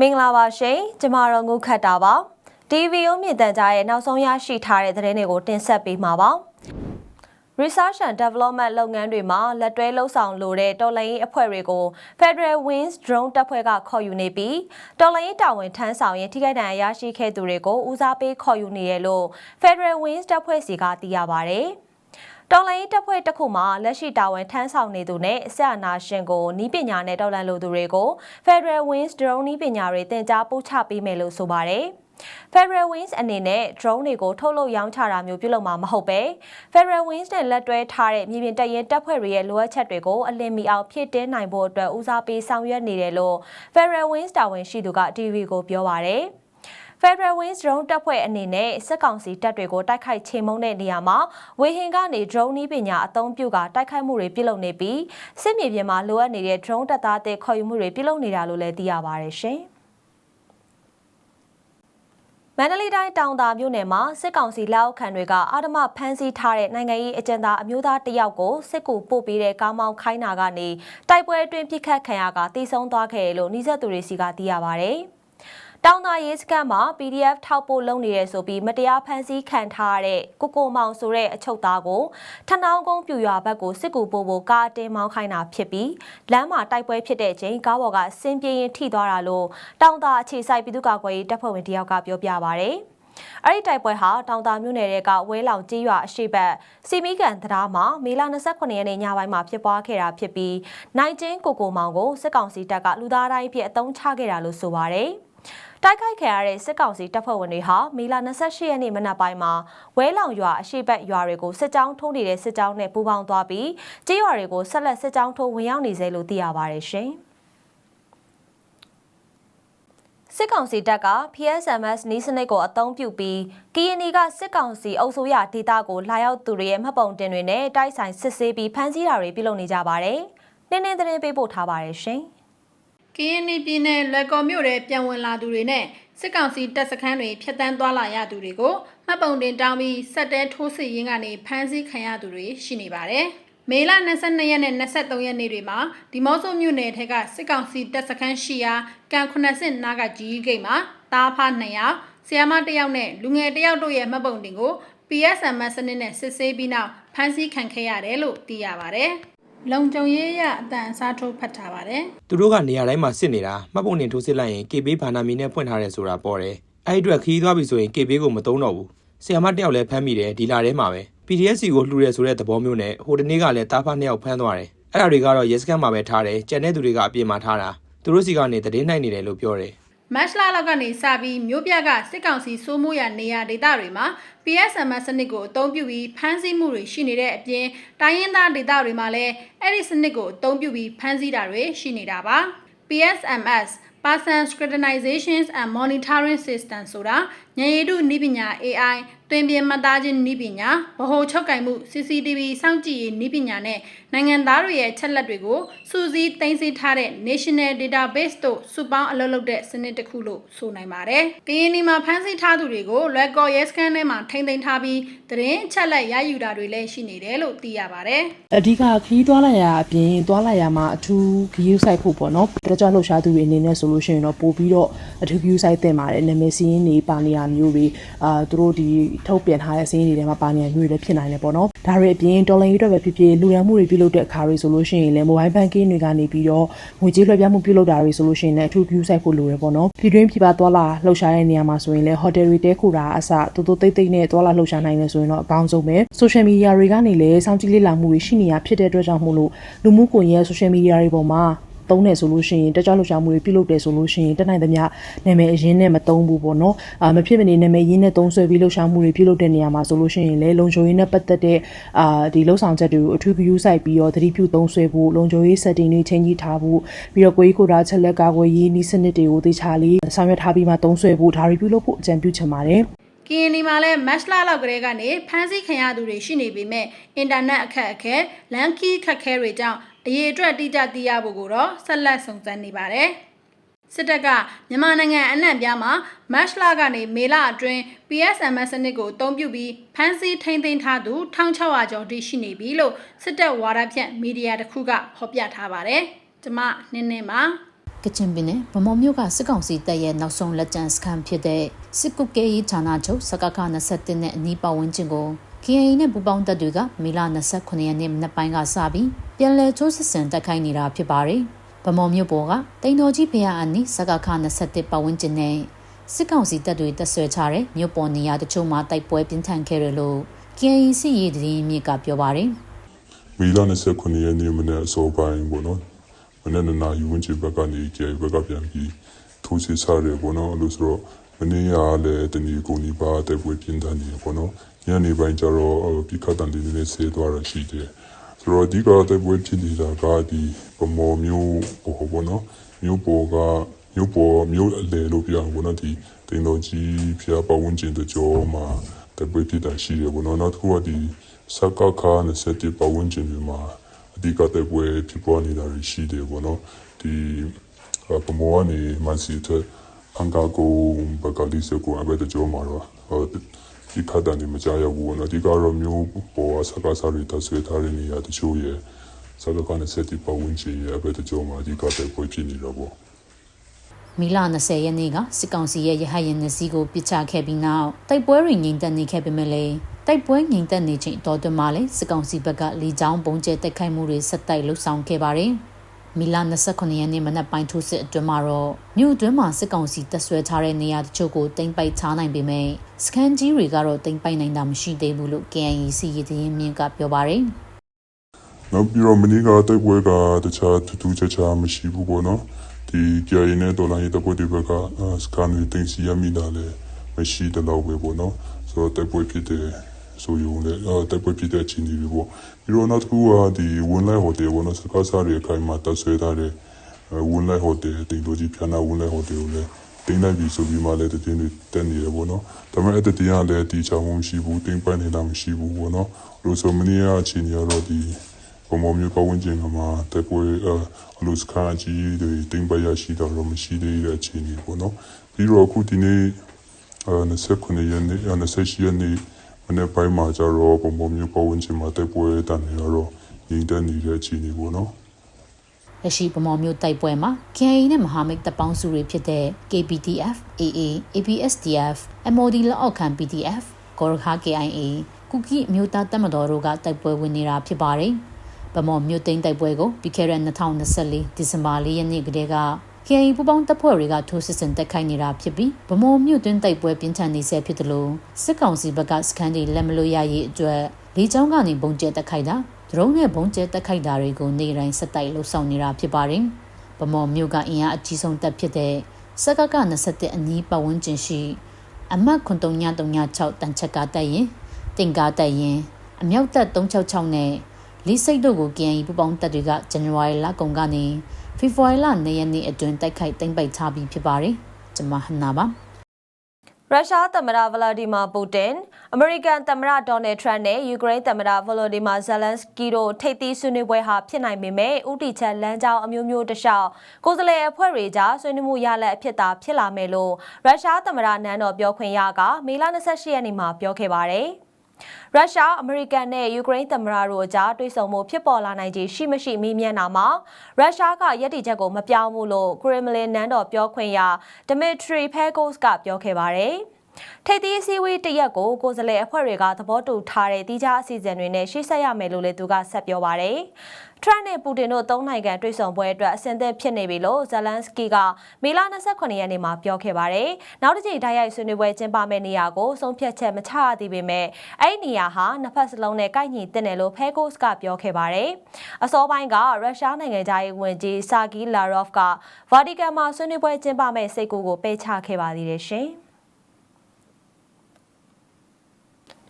မင်္ဂလာပါရှင်ကျမတို့ငုခတ်တာပါ TVO မြင့်တန်ကြားရဲ့နောက်ဆုံးရရှိထားတဲ့သတင်းတွေကိုတင်ဆက်ပေးမှာပါ Research and Development လုပ်ငန်းတွေမှာလက်တွဲလှုပ်ဆောင်လိုတဲ့တော်လိုင်းရေးအဖွဲ့တွေကို Federal Wings Drone တပ်ဖွဲ့ကခေါ်ယူနေပြီးတော်လိုင်းရေးတာဝန်ထမ်းဆောင်ရင်ထိခိုက်ဒဏ်ရာရရှိခဲ့သူတွေကိုဦးစားပေးခေါ်ယူနေရလို့ Federal Wings တပ်ဖွဲ့စီကသိရပါဗျ။ တော်လိုင်းတပ်ဖွဲ့တစ်ခုမှာလက်ရှိတာဝန်ထမ်းဆောင်နေသူနဲ့ဆရာနာရှင်ကိုနီးပညာနဲ့တော်လန်လိုသူတွေကို Federal Wings Drone နီးပညာတွေတင် जा ပို့ချပေးမယ်လို့ဆိုပါတယ်။ Federal Wings အနေနဲ့ drone တွေကိုထုတ်လုပ်ရောင်းချတာမျိုးပြုလုပ်မှာမဟုတ်ပဲ Federal Wings နဲ့လက်တွဲထားတဲ့မြေပြင်တပ်ရင်းတပ်ဖွဲ့တွေရဲ့လိုအပ်ချက်တွေကိုအလင်းမီအောင်ဖြည့်တင်းနိုင်ဖို့အတွက်ဦးစားပေးဆောင်ရွက်နေတယ်လို့ Federal Wings တာဝန်ရှိသူက TV ကိုပြောပါရယ် Federal Wings Drone တပ်ဖွဲ့အနေနဲ့စစ်ကောင်စီတပ်တွေကိုတိုက်ခိုက်ချေမှုန်းတဲ့နေရာမှာဝေဟင်ကနေ drone နည်းပညာအသုံးပြုကတိုက်ခိုက်မှုတွေပြုလုပ်နေပြီးစစ်မြေပြင်မှာလိုအပ်နေတဲ့ drone တပ်သားတွေခေါ်ယူမှုတွေပြုလုပ်နေတာလို့လည်းသိရပါတယ်ရှင်။မန္တလေးတိုင်းတောင်သာမြို့နယ်မှာစစ်ကောင်စီလက်အောက်ခံတွေကအာဓမဖမ်းဆီးထားတဲ့နိုင်ငံရေးအကြံသားအမျိုးသားတစ်ယောက်ကိုစစ်ကူပို့ပေးတဲ့ကားမောင်းခိုင်းတာကနေတိုက်ပွဲအတွင်းပြစ်ခတ်ခံရကတိဆုံးသွားခဲ့တယ်လို့နှိစက်သူတွေစီကသိရပါဗျ။ တောင်သာရေးစခန်းမှာ PDF ထောက်ပို့လုပ်နေရဆိုပြီးမတရားဖမ်းဆီးခံထားရတဲ့ကိုကိုမောင်ဆိုတဲ့အချုပ်သားကိုထနောင်းကုန်းပြူရွာဘက်ကိုစစ်ကူပို့ဖို့ကားအတင်းမောင်းခိုင်းတာဖြစ်ပြီးလမ်းမှာတိုက်ပွဲဖြစ်တဲ့အချိန်ကားပေါ်ကဆင်းပြေးရင်ထိသွားတာလို့တောင်သာအခြေစိုက်ပြည်သူ့ကာကွယ်ရေးတပ်ဖွဲ့ဝင်တယောက်ကပြောပြပါဗျ။အဲ့ဒီတိုက်ပွဲဟာတောင်တာမြို့နယ်ကဝဲလောင်ကြီးရွာအရှိတ်စီမီကန်တရားမှာမေလ29ရက်နေ့ညပိုင်းမှာဖြစ်ပွားခဲ့တာဖြစ်ပြီးနိုင်ကျင်းကိုကိုမောင်ကိုစစ်ကောင်စီတပ်ကလူသားတိုင်းဖြစ်အုံချခဲ့တာလို့ဆိုပါရယ်။ တိုက်ခိုက်ခံရတဲ့စစ်ကောင်စီတပ်ဖွဲ့ဝင်တွေဟာမေလ28ရက်နေ့မနက်ပိုင်းမှာဝဲလောင်ရွာအရှိတ်ဘက်ရွာတွေကိုစစ်ကြောင်းထိုးနေတဲ့စစ်ကြောင်းနဲ့ပူးပေါင်းသွားပြီးကြေးရွာတွေကိုဆက်လက်စစ်ကြောင်းထိုးဝင်ရောက်နေစေလို့သိရပါတယ်ရှင်။စစ်ကောင်စီတပ်က PSMS နီးစနစ်ကိုအသုံးပြုပြီးကီယနီကစစ်ကောင်စီအုပ်စိုးရဒေသကိုလာရောက်သူတွေရဲ့မှတ်ပုံတင်တွေနဲ့တိုက်ဆိုင်စစ်ဆေးပြီးဖမ်းဆီးတာတွေပြုလုပ်နေကြပါတယ်။နင်းနေသတင်းပေးပို့ထားပါတယ်ရှင်။ ကရင်ပြည်နယ်လွယ်ကော်မြို့ရဲပြန်ဝင်လာသူတွေနဲ့စစ်ကောင်စီတပ်စခန်းတွေဖျက်ဆီးသွားလာရသူတွေကိုမှတ်ပုံတင်တောင်းပြီးစက်တဲထိုးစစ်ရင်းကနေဖမ်းဆီးခံရသူတွေရှိနေပါတယ်။မေလ22ရက်နဲ့23ရက်နေ့တွေမှာဒီမော့ဆိုမြို့နယ်ထက်ကစစ်ကောင်စီတပ်စခန်းရှိရာကန်ခုနှစ်ဆင့်နားကကြီးဂိတ်မှာတားဖား2ယောက်ဆရာမ1ယောက်နဲ့လူငယ်1ယောက်တို့ရဲ့မှတ်ပုံတင်ကို PSM စနစ်နဲ့စစ်ဆေးပြီးနောက်ဖမ်းဆီးခံခဲ့ရတယ်လို့သိရပါတယ်။ လုံကြုံရေးရအတန်အစားထိုးဖတ်ထားပါတယ်သူတို့ကနေရာတိုင်းမှာစစ်နေတာမှတ်ပုံတင်ထိုးစစ်လိုက်ရင် KB ဘာနာမီနဲ့ဖွင့်ထားတယ်ဆိုတာပေါ်တယ်အဲ့ဒီအတွက်ခီးသွားပြီဆိုရင် KB ကိုမသုံးတော့ဘူးဆီယမတယောက်လည်းဖမ်းမိတယ်ဒီလာထဲမှာပဲ PDSC ကိုလှူရဲဆိုတဲ့သဘောမျိုးနဲ့ဟိုတနေ့ကလည်းတားဖားနှစ်ယောက်ဖမ်းသွားတယ်အဲ့ဒါတွေကတော့ရဲစခန်းမှာပဲထားတယ်ကြံတဲ့သူတွေကအပြင်မှာထားတာသူတို့စီကနေတည်င်းနိုင်နေတယ်လို့ပြောတယ် မတ်လလောက်ကနေစပြီးမြို့ပြကစစ်ကောင်စီစိုးမိုးရနေရဒေသတွေမှာ PSM စနစ်ကိုအသုံးပြုပြီးဖမ်းဆီးမှုတွေရှိနေတဲ့အပြင်တိုင်းရင်းသားဒေသတွေမှာလည်းအဲ့ဒီစနစ်ကိုအသုံးပြုပြီးဖမ်းဆီးတာတွေရှိနေတာပါ PSMS Person Scrutinizations and Monitoring System ဆိုတာဉာဏ်ရည်တုနည်းပညာ AI တွင်ပြင်မှတ်သားခြင်းနည်းပညာဗဟိုချုပ်ကင်မှု CCTV စောင့်ကြည့်ရေးနည်းပညာနဲ့နိုင်ငံသားတွေရဲ့ချက်လက်တွေကိုစူးစီးသိမ်းဆည်းထားတဲ့ National Database တို့စုပေါင်းအလုပ်လုပ်တဲ့စနစ်တစ်ခုလို့ဆိုနိုင်ပါတယ်။ကရင်နီမှာဖမ်းဆီးထားသူတွေကိုလွယ်ကော်ရဲစခန်းထဲမှာထိန်းသိမ်းထားပြီးသတင်းချက်လက်ရယူတာတွေလည်းရှိနေတယ်လို့သိရပါတယ်။အဓိကခရီးသွားလိုက်ရအပြင်သွားလိုက်ရမှာအထူးဂရုစိုက်ဖို့ပေါ့နော်တကြွလှုပ်ရှားသူတွေအနေနဲ့ဆိုလို့ရှိရင်တော့ပို့ပြီးတော့အထူးဂရုစိုက်တင်ပါတယ်နာမည်စည်းရင်းတွေပါနေရမျိုးတွေအာသူတို့ဒီထုတ်ပြန်ထားတဲ့စည်းရင်းတွေထဲမှာပါနေရမျိုးတွေလည်းဖြစ်နိုင်တယ်ပေါ့နော်ဒါတွေအပြင်ဒေါ်လာရေးအတွက်ပဲဖြစ်ဖြစ်လူရန်မှုတွေပြုလုပ်တဲ့အခါတွေဆိုလို့ရှိရင်လည်း mobile banking တွေကနေပြီးတော့ငွေကြေးလွှဲပြောင်းမှုပြုလုပ်တာတွေဆိုလို့ရှိရင်လည်းအထူးဂရုစိုက်ဖို့လိုတယ်ပေါ့နော်ပြည်တွင်းပြည်ပသွားလာလှုပ်ရှားတဲ့နေရာမှာဆိုရင်လည်း hotel တွေတဲခိုတာအစတူတူတိတ်တိတ်နဲ့သွားလာလှုပ်ရှားနိုင်တယ်ဆိုရင်တော့အကောင်းဆုံးပဲ social media တွေကနေလည်းစောင့်ကြည့်လေ့လာမှုတွေရှိနေရဖြစ်တဲ့အတွက်ကြောင့်မို့လို့လူမှုကွန်ရက် social media တွေပေါ်မှာ သုံးတယ်ဆိုလို့ရှိရင်တက်ကြွလှုပ်ရှားမှုတွေပြုလုပ်တယ်ဆိုလို့ရှိရင်တက်နိုင်သမျှနာမည်အရင်းနဲ့မသုံးဘူးပေါ့နော်အာမဖြစ်မနေနာမည်ရင်းနဲ့သုံးဆွဲပြီးလှုပ်ရှားမှုတွေပြုလုပ်တဲ့နေရာမှာဆိုလို့ရှိရင်လည်းလုံခြုံရေးနဲ့ပတ်သက်တဲ့အာဒီလှုပ်ဆောင်ချက်တွေကိုအထူးဂရုစိုက်ပြီးတော့သတိပြုသုံးဆွဲဖို့လုံခြုံရေး setting တွေချိန်ကြီးထားဖို့ပြီးတော့ကိုကြီးကိုယ်တာချက်လက်ကာကွယ်ရေးနည်းစနစ်တွေကိုသေချာလေးဆောင်ရွက်ထားပြီးမှသုံးဆွဲဖို့ဒါတွေပြုလုပ်ဖို့အကြံပြုချင်ပါတယ်ကရင်နီမှာလည်းမတ်လလောက်ကလေးကနေဖမ်းဆီးခံရသူတွေရှိနေပေမဲ့အင်တာနက်အခက်အခဲလန်ကီခက်ခဲတွေကြောင့် အရေးအတွက်တိကျသိရဖို့ကိုတော့ဆက်လက်စုံစမ်းနေပါတယ်စစ်တပ်ကမြန်မာနိုင်ငံအနှံ့ပြားမှာမတ်လကနေမေလအတွင်း PSMS စနစ်ကိုအသုံးပြုပြီးဖမ်းဆီးထိန်းသိမ်းထားသူ1600ကျော်တိရှိနေပြီလို့စစ်တပ်ဝါဒဖြန့်မီဒီယာတစ်ခုကဖော်ပြထားပါတယ်။ကျမနင်းနေပါကချင်ပြည်နယ်ဗမော်မြို့ကစစ်ကောင်စီတပ်ရဲ့နောက်ဆုံးလက်ကျန်စခန်းဖြစ်တဲ့စစ်ကုတ်ကဲရေးဌာနချုပ်စကခ21နဲ့အနီးပတ်ဝန်းကျင်ကို KAA နဲ့ပူးပေါင်းတပ်တွေကမေလ29ရက်နေ့မနက်ပိုင်းကစပြီး ပြန်လည်ချိုးစစ်ဆင်တိုက်ခိုက်နေတာဖြစ်ပါတယ်။ဗမော်မြို့ပေါ်ကတိန်တော်ကြီးဖျားအနီးစကခ21ပတ်ဝန်းကျင်နဲ့စစ်ကောင်စီတပ်တွေတပ်ဆွဲထားတဲ့မြို့ပေါ်နေရာတချို့မှာတိုက်ပွဲပြင်းထန်ခဲ့တယ်လို့ KAA စစ်ရေးတရင်မြစ်ကပြောပါတယ်။မီလာ29ရက်နေ့မနေ့အစောပိုင်းပေါ့နော်မနေ့နှစ်နာရီဝန်းကျင်ဘက်ကနေကျေဘက်ကပြန်ပြီးထိုးစစ်ဆရတယ်ပေါ့နော်အဲ့လို့ဆိုတော့မနေ့ကလည်းတဏီကိုနီပါတဲ့ပွဲပြင်းထန်နေပေါ့နော်ညနေပိုင်းကျတော့အော်ပြီးခတ်တန်လေးလေးဆေးသွားရရှိတယ် ဆိုတော့အဓိကတဲ့ပွဲဖြစ်နေတာကဒီပမော်မျိုးပေါ့ပေါ့နော်မျိုးပေါ်ကမျိုးပေါ်မျိုးအလေလို့ပြောပေါ့နော်ဒီတင်တော်ကြီးဖျားပတ်ဝန်းကျင်တကြောမှာတဲ့ပွဲဖြစ်တာရှိတယ်ပေါ့နော်နောက်တစ်ခုကဒီစကခါ27ပတ်ဝန်းကျင်တွေမှာအဓိကတဲ့ပွဲဖြစ်ပေါ်နေတာရှိတယ်ပေါ့နော်ဒီပမောကနေမန်စီတဲ့အန်ကာကိုဘကလီစကိုအဘတဲ့ကြောမှာတော့ ဒီခတ်တန်ဒီမကြရဘူးနော်ဒီကတော့မျိုးပေါ်စကားစားတွေတဆွေထားတဲ့နေရာတချို့ရဲ့စကားကနေစက်ပတ်ဝန်းကျင်ရဲ့အဘတဲ့ကြောမှာဒီကတဲ့ပွဲဖြစ်နေတော့ပေါ့မီလ20ရက်နေ့ကစစ်ကောင်စီရဲ့ရဟတ်ရင်နစီကိုပစ်ချခဲ့ပြီးနောက်တိုက်ပွဲတွေငြိမ်သက်နေခဲ့ပေမဲ့လည်းတိုက်ပွဲငြိမ်သက်နေချိန်တော်တွင်မှလည်းစစ်ကောင်စီဘက်ကလေကြောင်းပုံကျဲတိုက်ခိုက်မှုတွေဆက်တိုက်လှုပ်ဆောင်ခဲ့ပါတယ်။ မီလ29ရက်နေ့မနက်ပိုင်းထိုးစစ်အတွင်းမှာတော့မြို့အတွင်းမှာစစ်ကောင်စီတပ်ဆွဲထားတဲ့နေရာတချို့ကိုတင်ပိုက်ချနိုင်ပေမဲ့စကန်ကြီးတွေကတော့တင်ပိုက်နိုင်တာမရှိသေးဘူးလို့ KNY စီရည်တရင်မြင့်ကပြောပါတယ်။နောက်ပြီးတော့မင်းကတိုက်ပွဲကတခြားထူးထူးခြားခြားမရှိဘူးပေါ့နော်ဒီကြာရင်နဲ့ဒေါ်လာရေးတပ်ဖွဲ့တွေဘက်ကစကန်တွေတင်စီရမိတာလည်းမရှိတဲ့လောက်ပဲပေါ့နော်ဆိုတော့တိုက်ပွဲဖြစ်တဲ့ ဆိုရုံနဲ့တိုက်ပွဲဖြစ်တဲ့အချိန်တွေပေါ့ပြီးတော့နောက်တစ်ခုကဒီဝန်လိုက်ဟိုတယ်ပေါ့နော်စကားစားတွေအခိုင်မှာတပ်ဆွဲထားတဲ့ဝန်လိုက်ဟိုတယ်တင်လို့ကြီးပြန်လာဝန်လိုက်ဟိုတယ်ကိုလည်းတင်းလိုက်ပြီဆိုပြီးမှလည်းတင်းတွေတက်နေတယ်ပေါ့နော်ဒါပေမဲ့အဲ့တတင်းကလည်းတီချောင်းမရှိဘူးတင်းပိုင်နေတာမရှိဘူးပေါ့နော်လို့ဆိုမင်းရဲ့အချိန်ရတော့ဒီပမောမျိုးပဝန်းကျင်ကမှာတက်ပွဲအလူစခါကြီးတွေတင်ပရရှိတော့မရှိသေးတဲ့အခြေအနေပေါ့နော်ပြီးတော့အခုဒီနေ့အဲ29ရက်နေ့28ရက်နေ့ မနေ့ပိုင်းမှာကျတော့ပမောမျိုးပဝန်းကျင်မှာတက်ပွဲတန်နေတော့ညီတက်နေတဲ့အခြေအနေပေါ့နော်လက်ရှိဗမော်မျိုးတိုက်ပွဲမှာ KIA နဲ့မဟာမိတ်တပ်ပေါင်းစုတွေဖြစ်တဲ့ KPTF, AA, ABSDF, MOD လက်အောက်ခံ PDF, ကောရခါ KIA, ကုကီမြို့သားတပ်မတော်တို့ကတိုက်ပွဲဝင်နေတာဖြစ်ပါတယ်။ဗမော်မြို့သိမ်းတိုက်ပွဲကိုပြီးခဲ့တဲ့2024ဒီဇင်ဘာ၄ရက်နေ့ကတည်းက KIA ပူပေါင်းတပ်ဖွဲ့တွေကထိုးစစ်ဆင်တိုက်ခိုက်နေတာဖြစ်ပြီးဗမော်မြို့တွင်းတိုက်ပွဲပြင်းထန်နေဆဲဖြစ်တယ်လို့စစ်ကောင်စီဘက်ကစခန်းတွေလက်မလို့ရရေးအတွက်လေကြောင်းကနေပုံကျဲတိုက်ခိုက်တာဒရုန်းနဲ့ဘုံကျဲတက်ခိုက်တာတွေကိုနေတိုင်းဆက်တိုက်လှုပ်ဆောင်နေတာဖြစ်ပါတယ်။ဗမော်မြို့ကအင်အားအကြီးဆုံးတပ်ဖြစ်တဲ့စကက21အနီးပတ်ဝန်းကျင်ရှိအမှတ်9336တန်ချက်ကတက်ရင်တင်ကားတက်ရင်အမြောက်တပ်366နဲ့လီစိတ်တို့ကို KNY ပူပေါင်းတပ်တွေကဇန်နဝါရီလကုန်ကနေ ဖေဖော်ဝါရီလ2ရက်နေ့အတွင်းတိုက်ခိုက်သိမ်းပိုက်ထားပြီးဖြစ်ပါတယ်။ကျွန်မဟနာပါရုရှားသမ္မတဗလာဒီမာပူတင်အမေရိကန်သမ္မတဒေါ်နယ်ထရန့်နဲ့ယူကရိန်းသမ္မတဗလိုဒီမာဇယ်လန်စကီတို့ထိပ်သီးဆွေးနွေးပွဲဟာဖြစ်နိုင်ပေမဲ့ဥတီချက်လမ်းကြောင်းအမျိုးမျိုးတလျှောက်ကိုယ်စားလှယ်အဖွဲ့တွေကြားဆွေးနွေးမှုရလဒ်အဖြစ်သာဖြစ်လာမယ်လို့ရုရှားသမ္မတနန်းတော်ပြောခွင့်ရကမေလ28ရက်နေ့မှာပြောခဲ့ပါတယ်။ ရုရှားအမေရိကန်နဲ့ယူကရိန်းသမ္မတတို့အကြားတွေ့ဆုံမှုဖြစ်ပေါ်လာနိုင်ခြေရှိမရှိမေးမြန်းတာမှာရုရှားကယက်တီချက်ကိုမပြောင်းဘူးလို့ခရမလင်နန်းတော်ပြောခွင့်ရဒမစ်ထရီဖဲကိုစ်ကပြောခဲ့ပါတယ်။ ထိပ်သီးအစည်းအဝေးတရက်ကိုကိုယ်စားလှယ်အဖွဲ့တွေကသဘောတူထားတဲ့တိကျအစီအစဉ်တွေနဲ့ရှေ့ဆက်ရမယ်လို့လည်းသူကဆက်ပြောပါတယ်။ထရန့်နဲ့ပူတင်တို့သုံးနိုင်ငံတွေ့ဆုံပွဲအတွက်အဆင်သင့်ဖြစ်နေပြီလို့ဇလန်စကီကမေလ28ရက်နေ့မှာပြောခဲ့ပါတယ်။နောက်တစ်ချိန်တိုက်ရိုက်ဆွေးနွေးပွဲကျင်းပမယ့်နေရာကိုဆုံးဖြတ်ချက်မချရသေးပေမဲ့အဲ့ဒီနေရာဟာနှစ်ဖက်စလုံးနဲ့ကိုက်ညီတင်တယ်လို့ဖဲကိုစ်ကပြောခဲ့ပါတယ်။အစောပိုင်းကရုရှားနိုင်ငံသားရေးဝန်ကြီးဆာဂီလာရော့ဖ်ကဗာတီကန်မှာဆွေးနွေးပွဲကျင်းပမယ့်စိတ်ကူကိုပယ်ချခဲ့ပါသေးတယ်ရှင်။